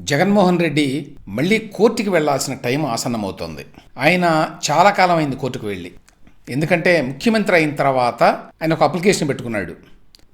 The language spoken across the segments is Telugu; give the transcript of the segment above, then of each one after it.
జగన్మోహన్ రెడ్డి మళ్ళీ కోర్టుకి వెళ్ళాల్సిన టైం ఆసన్నమవుతోంది. ఆయన చాలా కాలం అయింది కోర్టుకు వెళ్ళి. ఎందుకంటే ముఖ్యమంత్రి అయిన తర్వాత ఆయన ఒక అప్లికేషన్ పెట్టుకున్నాడు.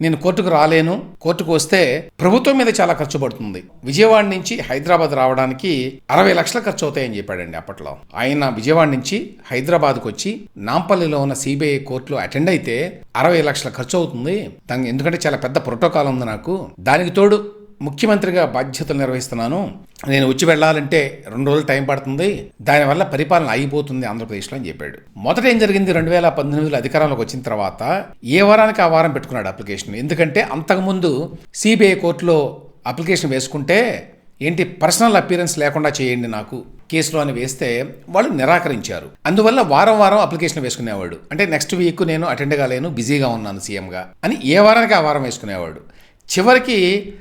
నేను కోర్టుకు రాలేను కోర్టుకు వస్తే ప్రభుత్వం మీద చాలా ఖర్చు పడుతుంది. విజయవాడ నుంచి హైదరాబాద్ రావడానికి అరవై లక్షల ఖర్చు అవుతాయని చెప్పాడండి అప్పట్లో. ఆయన విజయవాడ నుంచి హైదరాబాద్కు వచ్చి నాంపల్లిలో ఉన్న సిబిఐ కోర్టులో అటెండ్ అయితే అరవై లక్షల ఖర్చు అవుతుంది. దానికి ఎందుకంటే చాలా పెద్ద ప్రోటోకాల్ ఉంది నాకు. దానికి తోడు ముఖ్యమంత్రిగా బాధ్యతలు నిర్వహిస్తున్నాను. నేను వచ్చి వెళ్ళాలంటే రెండు రోజులు టైం పడుతుంది. దానివల్ల పరిపాలన అయిపోతుంది ఆంధ్రప్రదేశ్లో అని చెప్పాడు. మొదట ఏం జరిగింది? రెండు వేల పంతొమ్మిదిలో అధికారంలోకి వచ్చిన తర్వాత ఏ వారానికి ఆ వారం పెట్టుకున్నాడు అప్లికేషన్. ఎందుకంటే అంతకుముందు సిబిఐ కోర్టులో అప్లికేషన్ వేసుకుంటే ఏంటి పర్సనల్ అపీరెన్స్ లేకుండా చేయండి నాకు కేసులో అని వేస్తే వాళ్ళు నిరాకరించారు. అందువల్ల వారం వారం అప్లికేషన్ వేసుకునేవాడు. అంటే నెక్స్ట్ వీక్ నేను అటెండ్ కాలేను బిజీగా ఉన్నాను సీఎంగా అని ఏ వారానికి ఆ వారం వేసుకునేవాడు. చివరికి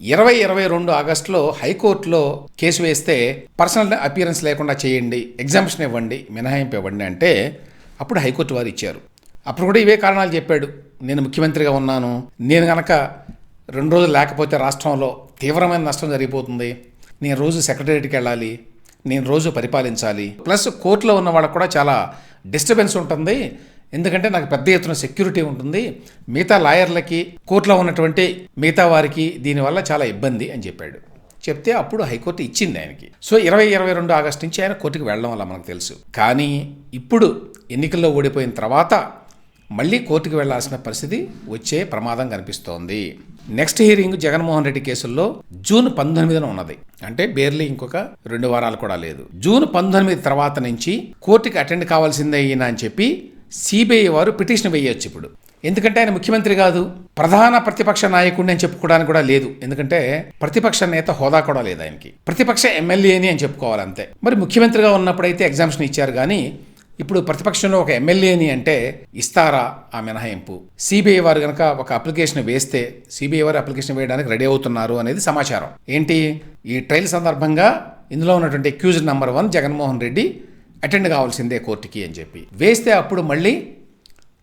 ఇరవై ఇరవై రెండు ఆగస్టులో హైకోర్టులో కేసు వేస్తే పర్సనల్ అపియరెన్స్ లేకుండా చేయండి ఎగ్జామ్షన్ ఇవ్వండి మినహాయింపు ఇవ్వండి అంటే అప్పుడు హైకోర్టు వారు ఇచ్చారు. అప్పుడు కూడా ఇవే కారణాలు చెప్పాడు. నేను ముఖ్యమంత్రిగా ఉన్నాను. నేను గనక రెండు రోజులు లేకపోతే రాష్ట్రంలో తీవ్రమైన నష్టం జరిగిపోతుంది. నేను రోజు సెక్రటరీకి వెళ్ళాలి. నేను రోజు పరిపాలించాలి. ప్లస్ కోర్టులో ఉన్న వాళ్ళకు కూడా చాలా డిస్టర్బెన్స్ ఉంటుంది. ఎందుకంటే నాకు పెద్ద ఎత్తున సెక్యూరిటీ ఉంటుంది. మిగతా లాయర్లకి కోర్టులో ఉన్నటువంటి మిగతా వారికి దీనివల్ల చాలా ఇబ్బంది అని చెప్పాడు. చెప్తే అప్పుడు హైకోర్టు ఇచ్చింది ఆయనకి. సో ఇరవై ఇరవై రెండు ఆగస్టు నుంచి ఆయన కోర్టుకు వెళ్ళడం వల్ల మనకు తెలుసు. కానీ ఇప్పుడు ఎన్నికల్లో ఓడిపోయిన తర్వాత మళ్ళీ కోర్టుకు వెళ్ళాల్సిన పరిస్థితి వచ్చే ప్రమాదం కనిపిస్తోంది. నెక్స్ట్ హియరింగ్ జగన్మోహన్ రెడ్డి కేసుల్లో జూన్ పంతొమ్మిదిన ఉన్నది. అంటే బేర్లీ ఇంకొక రెండు వారాలు కూడా లేదు. జూన్ పంతొమ్మిది తర్వాత నుంచి కోర్టుకి అటెండ్ కావాల్సిందే ఈయన అని చెప్పి సిబిఐ వారు పిటిషన్ వేయొచ్చు ఇప్పుడు. ఎందుకంటే ఆయన ముఖ్యమంత్రి కాదు ప్రధాన ప్రతిపక్ష నాయకుడిని అని చెప్పుకోవడానికి కూడా లేదు. ఎందుకంటే ప్రతిపక్ష నేత హోదా కూడా లేదు ఆయనకి. ప్రతిపక్ష ఎమ్మెల్యేని అని చెప్పుకోవాలి అంతే మరి ముఖ్యమంత్రిగా ఉన్నప్పుడైతే ఎగ్జామ్షన్ ఇచ్చారు కానీ ఇప్పుడు ప్రతిపక్షంలో ఒక ఎమ్మెల్యేని అంటే ఇస్తారా ఆ మినహాయింపు? సిబిఐ వారు కనుక ఒక అప్లికేషన్ వేస్తే సిబిఐ వారు అప్లికేషన్ వేయడానికి రెడీ అవుతున్నారు అనేది సమాచారం. ఏంటి? ఈ ట్రయల్ సందర్భంగా ఇందులో ఉన్నటువంటి accused number one Jaganmohan Reddy attend కావాల్సిందే కోర్టుకి అని చెప్పి. వేస్తే అప్పుడు మళ్ళీ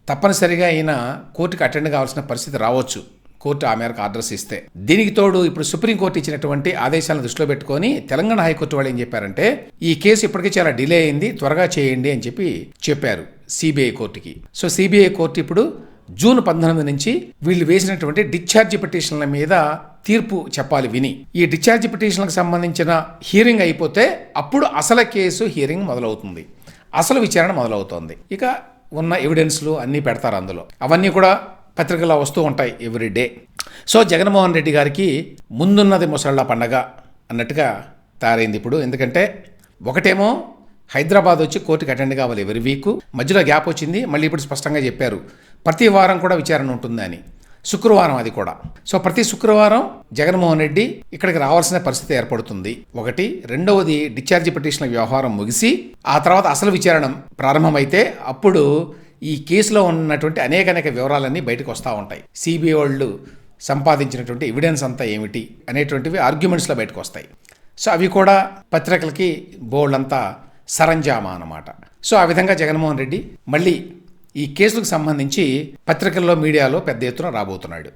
తప్పనిసరిగా ఈయన కోర్టుకి అటెండ్ కావాల్సిన పరిస్థితి రావచ్చు. కోర్టు ఆ మేరకు ఆర్డర్స్ ఇస్తే. దీనికి తోడు ఇప్పుడు సుప్రీంకోర్టు ఇచ్చినటువంటి ఆదేశాలను దృష్టిలో పెట్టుకొని తెలంగాణ హైకోర్టు వాళ్ళు ఏం చెప్పారంటే ఈ కేసు ఇప్పటికే చాలా డిలే అయింది త్వరగా చేయండి అని చెప్పి చెప్పారు సిబిఐ కోర్టుకి. సో సిబిఐ కోర్టు ఇప్పుడు జూన్ పంతొమ్మిది నుంచి వీళ్ళు వేసినటువంటి డిశ్చార్జ్ పిటిషన్ల మీద తీర్పు చెప్పాలి విని. ఈ డిశ్చార్జ్ పిటిషన్లకు సంబంధించిన హీరింగ్ అయిపోతే అప్పుడు అసలు కేసు హీరింగ్ మొదలవుతుంది. అసలు విచారణ మొదలవుతోంది. ఇక ఉన్న ఎవిడెన్స్లు అన్నీ పెడతారు అందులో. అవన్నీ కూడా పత్రికల్లో వస్తూ ఉంటాయి every day. So Jaganmohan Reddy గారికి ముందున్నది ముసళ్ళ పండగ అన్నట్టుగా తయారైంది ఇప్పుడు. ఎందుకంటే ఒకటేమో హైదరాబాద్ వచ్చి కోర్టుకి అటెండ్ కావాలి ఎవరి వీక్. మధ్యలో గ్యాప్ వచ్చింది. మళ్ళీ ఇప్పుడు స్పష్టంగా చెప్పారు. ప్రతి వారం కూడా విచారణ ఉంటుందని. శుక్రవారం అది కూడా. సో ప్రతి శుక్రవారం జగన్మోహన్ రెడ్డి ఇక్కడికి రావాల్సిన పరిస్థితి ఏర్పడుతుంది. ఒకటి రెండవది డిశ్చార్జ్ పిటిషన్ల వ్యవహారం ముగిసి ఆ తర్వాత అసలు విచారణ ప్రారంభమైతే అప్పుడు ఈ కేసులో ఉన్నటువంటి అనేక అనేక వివరాలన్నీ బయటకు వస్తూ ఉంటాయి. సిబిఐ వాళ్ళు సంపాదించినటువంటి ఎవిడెన్స్ అంతా ఏమిటి అనేటువంటివి ఆర్గ్యుమెంట్స్లో బయటకు వస్తాయి. సో అవి కూడా పత్రికలకి బోల్డ్ అంతా సరంజామా అన్నమాట. సో ఆ విధంగా జగన్మోహన్ రెడ్డి మళ్ళీ ఈ కేసులకు సంబంధించి పత్రికల్లో మీడియాలో పెద్ద ఎత్తున రాబోతున్నాడు.